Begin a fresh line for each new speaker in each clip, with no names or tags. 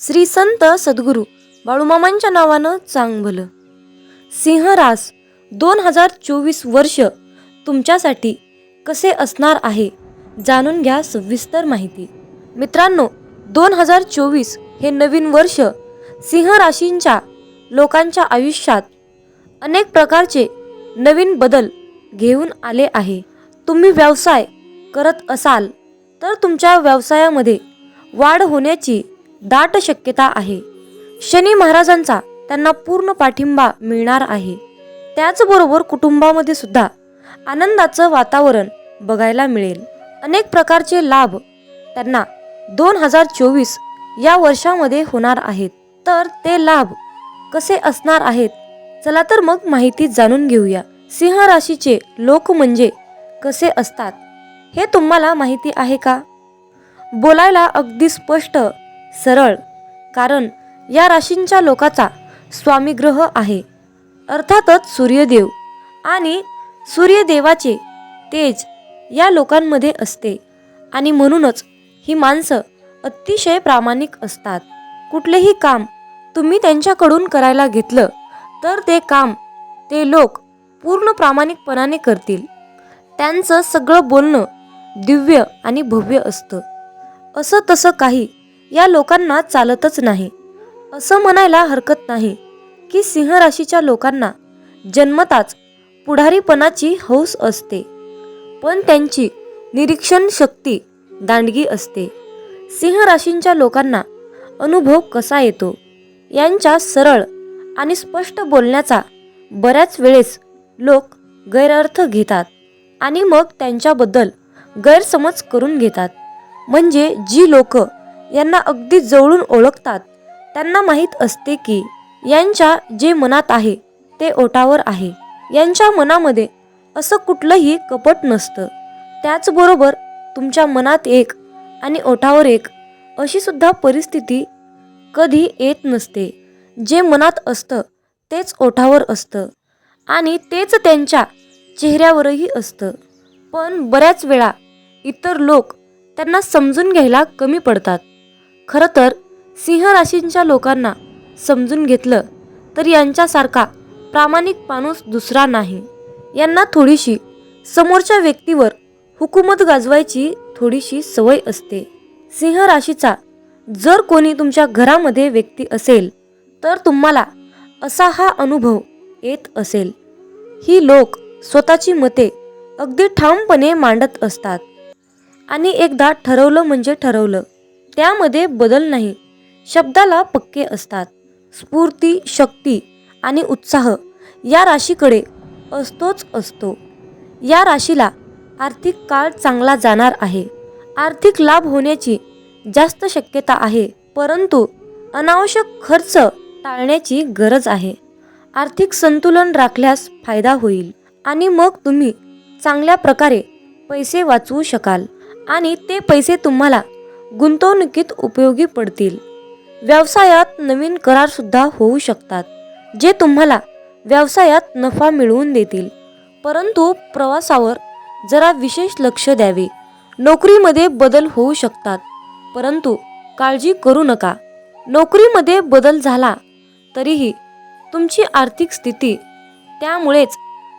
श्री संत सद्गुरू बाळूमामांच्या नावानं चांग भलं सिंहरास दोन हजार चोवीस वर्ष तुमच्यासाठी कसे असणार आहे जाणून घ्या सविस्तर माहिती. मित्रांनो दोन हजार चोवीस हे नवीन वर्ष सिंहराशींच्या लोकांच्या आयुष्यात अनेक प्रकारचे नवीन बदल घेऊन आले आहे. तुम्ही व्यवसाय करत असाल तर तुमच्या व्यवसायामध्ये वाढ होण्याची दाट शक्यता आहे. शनी महाराजांचा त्यांना पूर्ण पाठिंबा मिळणार आहे. त्याचबरोबर कुटुंबामध्ये सुद्धा आनंदाचं वातावरण बघायला मिळेल. अनेक प्रकारचे लाभ त्यांना दोन हजार चोवीस या वर्षामध्ये होणार आहेत. तर ते लाभ कसे असणार आहेत? चला तर मग माहिती जाणून घेऊया. सिंह राशीचे लोक म्हणजे कसे असतात? हे तुम्हाला माहिती आहे का? बोलायला अगदी स्पष्ट सरळ कारण या राशींच्या लोकाचा स्वामीग्रह आहे. अर्थातच सूर्यदेव आणि सूर्यदेवाचे तेज या लोकांमध्ये असते आणि म्हणूनच ही माणसं अतिशय प्रामाणिक असतात. कुठलेही काम तुम्ही त्यांच्याकडून करायला घेतलं तर ते काम ते लोक पूर्ण प्रामाणिकपणाने करतील. त्यांचं सगळं बोलणं दिव्य आणि भव्य असतं. असं तसं काही या लोकांना चालतच नाही. असं म्हणायला हरकत नाही की सिंह राशीच्या लोकांना जन्मताच पुढारीपणाची हौस असते. पण त्यांची निरीक्षण शक्ती दांडगी असते. सिंह राशींच्या लोकांना अनुभव कसा येतो? यांच्या सरळ आणि स्पष्ट बोलण्याचा बऱ्याच वेळेस लोक गैरअर्थ घेतात आणि मग त्यांच्याबद्दल गैरसमज करून घेतात. म्हणजे जी लोक यांना अगदी जवळून ओळखतात. त्यांना माहीत असते की यांच्या जे मनात आहे ते ओटावर आहे. यांच्या मनामध्ये असं कुठलंही कपट नसतं. त्याचबरोबर तुमच्या मनात एक आणि ओठावर एक अशी सुद्धा परिस्थिती कधी येत नसते. जे मनात असतं तेच ओठावर असतं आणि तेच त्यांच्या चेहऱ्यावरही असतं. पण बऱ्याच वेळा इतर लोक त्यांना समजून घ्यायला कमी पडतात. खरं तर सिंह राशींच्या लोकांना समजून घेतलं तर यांच्यासारखा प्रामाणिक माणूस दुसरा नाही. यांना थोडीशी समोरच्या व्यक्तीवर हुकूमत गाजवायची थोडीशी सवय असते. सिंह राशीचा जर कोणी तुमच्या घरामध्ये व्यक्ती असेल तर तुम्हाला असा हा अनुभव येत असेल. ही लोक स्वतःची मते अगदी ठामपणे मांडत असतात. आणि एकदा ठरवलं म्हणजे ठरवलं. त्यामध्ये बदल नाही. शब्दाला पक्के असतात. स्फूर्ती शक्ती आणि उत्साह या राशीकडे असतोच असतो. या राशीला आर्थिक काळ चांगला जाणार आहे. आर्थिक लाभ होण्याची जास्त शक्यता आहे परंतु अनावश्यक खर्च टाळण्याची गरज आहे. आर्थिक संतुलन राखल्यास फायदा होईल आणि मग तुम्ही चांगल्या प्रकारे पैसे वाचवू शकाल आणि ते पैसे तुम्हाला गुंतवणुकीत उपयोगी पडतील. व्यवसायात नवीन करार सुद्धा होऊ शकतात जे तुम्हाला व्यवसायात नफा मिळवून देतील. परंतु प्रवासावर जरा विशेष लक्ष द्यावे. नोकरीमध्ये बदल होऊ शकतात परंतु काळजी करू नका. नोकरीमध्ये बदल झाला तरीही तुमची आर्थिक स्थिती त्यामुळेच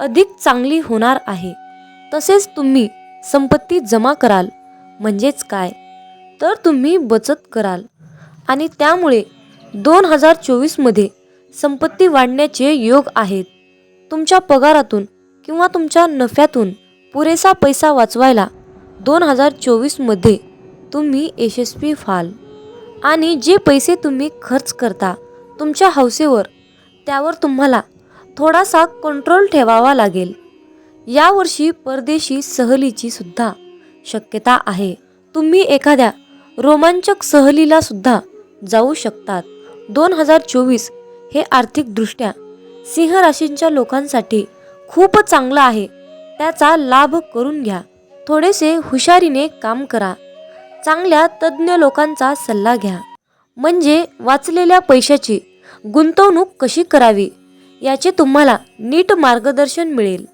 अधिक चांगली होणार आहे. तसेच तुम्ही संपत्ती जमा कराल म्हणजेच काय? तर तुम्ही बचत कराल. आणि त्यामुळे दोन हजार चोवीसमध्ये संपत्ती वाढण्याचे योग आहेत. तुमच्या पगारातून किंवा तुमच्या नफ्यातून पुरेसा पैसा वाचवायला दोन हजार चोवीसमध्ये तुम्ही यशस्वी व्हाल. आणि जे पैसे तुम्ही खर्च करता तुमच्या हौसेवर त्यावर तुम्हाला थोडासा कंट्रोल ठेवावा लागेल. यावर्षी परदेशी सहलीची सुद्धा शक्यता आहे. तुम्ही एखाद्या रोमांचक सहलीला सुद्धा जाऊ शकतात. दोन हजार चोवीस हे आर्थिकदृष्ट्या सिंह राशींच्या लोकांसाठी खूप चांगलं आहे. त्याचा लाभ करून घ्या. थोडेसे हुशारीने काम करा. चांगल्या तज्ज्ञ लोकांचा सल्ला घ्या. म्हणजे वाचलेल्या पैशाची गुंतवणूक कशी करावी? याचे तुम्हाला नीट मार्गदर्शन मिळेल.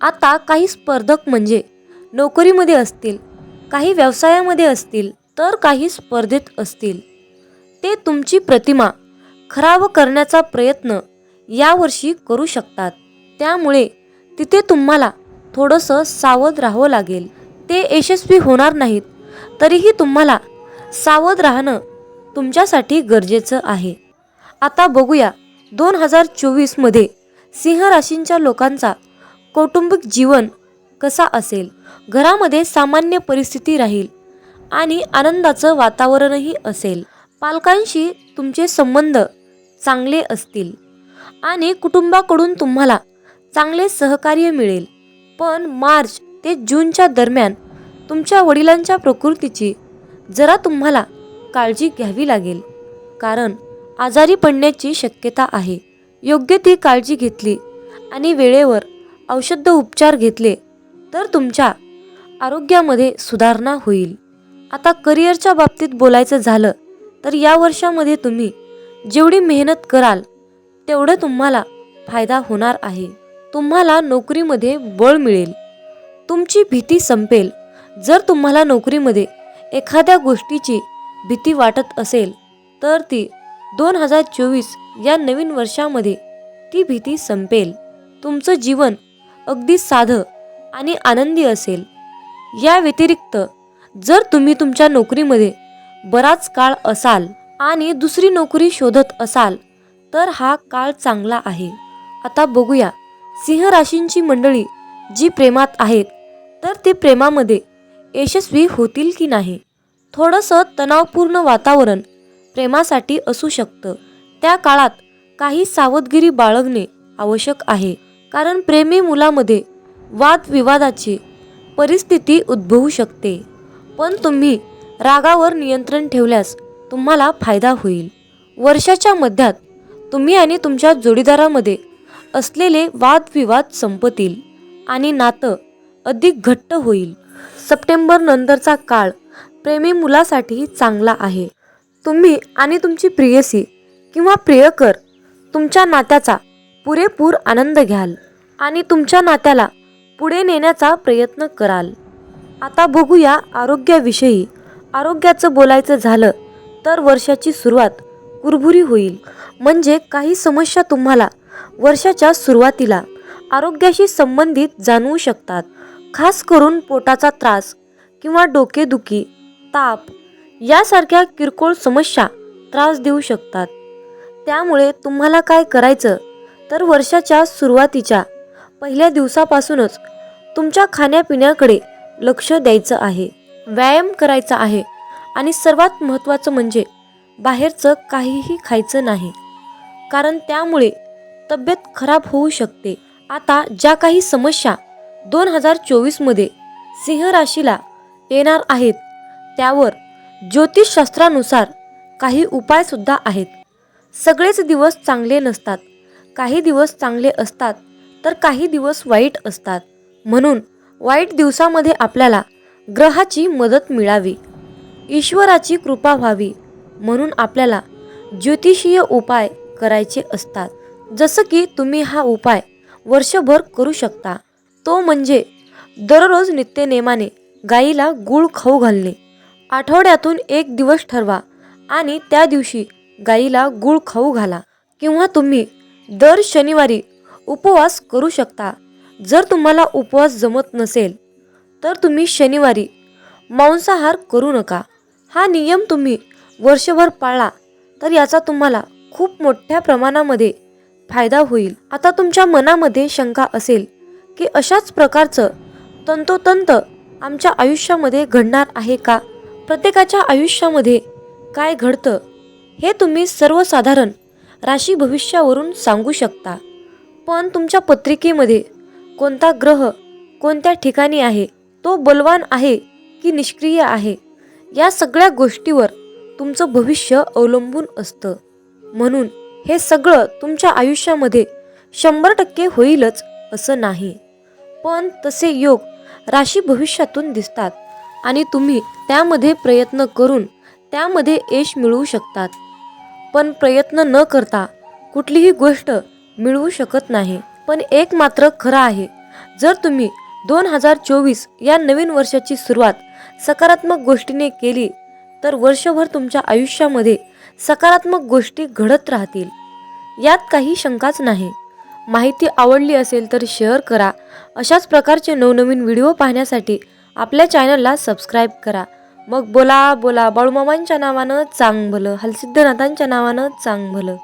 आता काही स्पर्धक म्हणजे नोकरीमध्ये असतील काही व्यवसायामध्ये असतील तर काही स्पर्धेत असतील. ते तुमची प्रतिमा खराब करण्याचा प्रयत्न यावर्षी करू शकतात. त्यामुळे तिथे तुम्हाला थोडंसं सावध राहावं लागेल. ते यशस्वी होणार नाहीत तरीही तुम्हाला सावध राहणं तुमच्यासाठी गरजेचं आहे. आता बघूया दोन हजार चोवीसमध्ये सिंह राशींच्या लोकांचा कौटुंबिक जीवन कसा असेल? घरामध्ये सामान्य परिस्थिती राहील आणि आनंदाचं वातावरणही असेल. पालकांशी तुमचे संबंध चांगले असतील. आणि कुटुंबाकडून तुम्हाला चांगले सहकार्य मिळेल. पण मार्च ते जूनच्या दरम्यान तुमच्या वडिलांच्या प्रकृतीची जरा तुम्हाला काळजी घ्यावी लागेल. कारण आजारी पडण्याची शक्यता आहे. योग्य ती काळजी घेतली आणि वेळेवर औषध उपचार घेतले तर तुमच्या आरोग्यामध्ये सुधारणा होईल. आता करिअरच्या बाबतीत बोलायचं झालं तर या वर्षामध्ये तुम्ही जेवढी मेहनत कराल तेवढं तुम्हाला फायदा होणार आहे. तुम्हाला नोकरीमध्ये बळ मिळेल. तुमची भीती संपेल. जर तुम्हाला नोकरीमध्ये एखाद्या गोष्टीची भीती वाटत असेल तर ती दोन हजार चोवीस या नवीन वर्षामध्ये ती भीती संपेल. तुमचं जीवन अगदी साधं आणि आनंदी असेल. या व्यतिरिक्त जर तुम्ही तुमच्या नोकरीमध्ये बराच काळ असाल आणि दुसरी नोकरी शोधत असाल तर हा काळ चांगला आहे. आता बघूया सिंह राशींची मंडळी जी प्रेमात आहेत तर ते प्रेमामध्ये यशस्वी होतील की नाही? थोडंसं तणावपूर्ण वातावरण प्रेमासाठी असू शकतं. त्या काळात काही सावधगिरी बाळगणे आवश्यक आहे कारण प्रेमी मुलामध्ये वादविवादाची परिस्थिती उद्भवू शकते. पण तुम्ही रागावर नियंत्रण ठेवल्यास तुम्हाला फायदा होईल. वर्षाच्या मध्यात तुम्ही आणि तुमच्या जोडीदारामध्ये असलेले वादविवाद संपतील आणि नातं अधिक घट्ट होईल. सप्टेंबर नंतरचा काळ प्रेमी मुलासाठी चांगला आहे. तुम्ही आणि तुमची प्रियसी किंवा प्रियकर तुमच्या नात्याचा पुरेपूर आनंद घ्याल आणि तुमच्या नात्याला पुढे नेण्याचा प्रयत्न कराल. आता बघूया आरोग्याविषयी. आरोग्याचं बोलायचं झालं तर वर्षाची सुरुवात कुरबुरी होईल. म्हणजे काही समस्या तुम्हाला वर्षाच्या सुरुवातीला आरोग्याशी संबंधित जाणवू शकतात. खास करून पोटाचा त्रास किंवा डोकेदुखी ताप यासारख्या किरकोळ समस्या त्रास देऊ शकतात. त्यामुळे तुम्हाला काय करायचं तर वर्षाच्या सुरुवातीच्या पहिल्या दिवसापासूनच तुमच्या खाण्यापिण्याकडे लक्ष द्यायचं आहे व्यायाम करायचा आहे आणि सर्वात महत्त्वाचं म्हणजे बाहेरचं काहीही खायचं नाही. कारण त्यामुळे तब्येत खराब होऊ शकते. आता ज्या काही समस्या दोन हजार चोवीसमध्ये सिंह राशीला येणार आहेत त्यावर ज्योतिषशास्त्रानुसार काही उपायसुद्धा आहेत. सगळेच दिवस चांगले नसतात काही दिवस चांगले असतात तर काही दिवस वाईट असतात. म्हणून वाईट दिवसामध्ये आपल्याला ग्रहाची मदत मिळावी ईश्वराची कृपा व्हावी म्हणून आपल्याला ज्योतिषीय उपाय करायचे असतात. जसं की तुम्ही हा उपाय वर्षभर करू शकता. तो म्हणजे दररोज नित्यनेमाने गाईला गूळ खाऊ घालणे. आठवड्यातून एक दिवस ठरवा आणि त्या दिवशी गाईला गूळ खाऊ घाला किंवा तुम्ही दर शनिवारी उपवास करू शकता. जर तुम्हाला उपवास जमत नसेल तर तुम्ही शनिवारी मांसाहार करू नका. हा नियम तुम्ही वर्षभर पाळला तर याचा तुम्हाला खूप मोठ्या प्रमाणामध्ये फायदा होईल. आता तुमच्या मनामध्ये शंका असेल की अशाच प्रकारचं तंतोतंत आमच्या आयुष्यामध्ये घडणार आहे का? प्रत्येकाच्या आयुष्यामध्ये काय घडतं हे तुम्ही सर्वसाधारण राशी भविष्यावरून सांगू शकता. पण तुमच्या पत्रिकेमध्ये कोणता ग्रह कोणत्या ठिकाणी आहे तो बलवान आहे की निष्क्रिय आहे या सगळ्या गोष्टीवर तुमचं भविष्य अवलंबून असतं. म्हणून हे सगळं तुमच्या आयुष्यामध्ये शंभर टक्के होईलच असं नाही. पण तसे योग राशी भविष्यातून दिसतात आणि तुम्ही त्यामध्ये प्रयत्न करून त्यामध्ये यश मिळवू शकतात. पण प्रयत्न न करता कुठलीही गोष्ट मिळवू शकत नाही. पण एक मात्र खरं आहे. जर तुम्ही दोन हजार चोवीस या नवीन वर्षाची सुरुवात सकारात्मक गोष्टीने केली तर वर्षभर तुमच्या आयुष्यामध्ये सकारात्मक गोष्टी घडत राहतील. यात काही शंकाच नाही. माहिती आवडली असेल तर शेअर करा. अशाच प्रकारचे नवनवीन व्हिडिओ पाहण्यासाठी आपल्या चॅनलला सबस्क्राईब करा. मग बोला बोला बाळूमामांच्या नावानं चांग भलं हलसिद्धनाथांच्या नावानं चांग भलं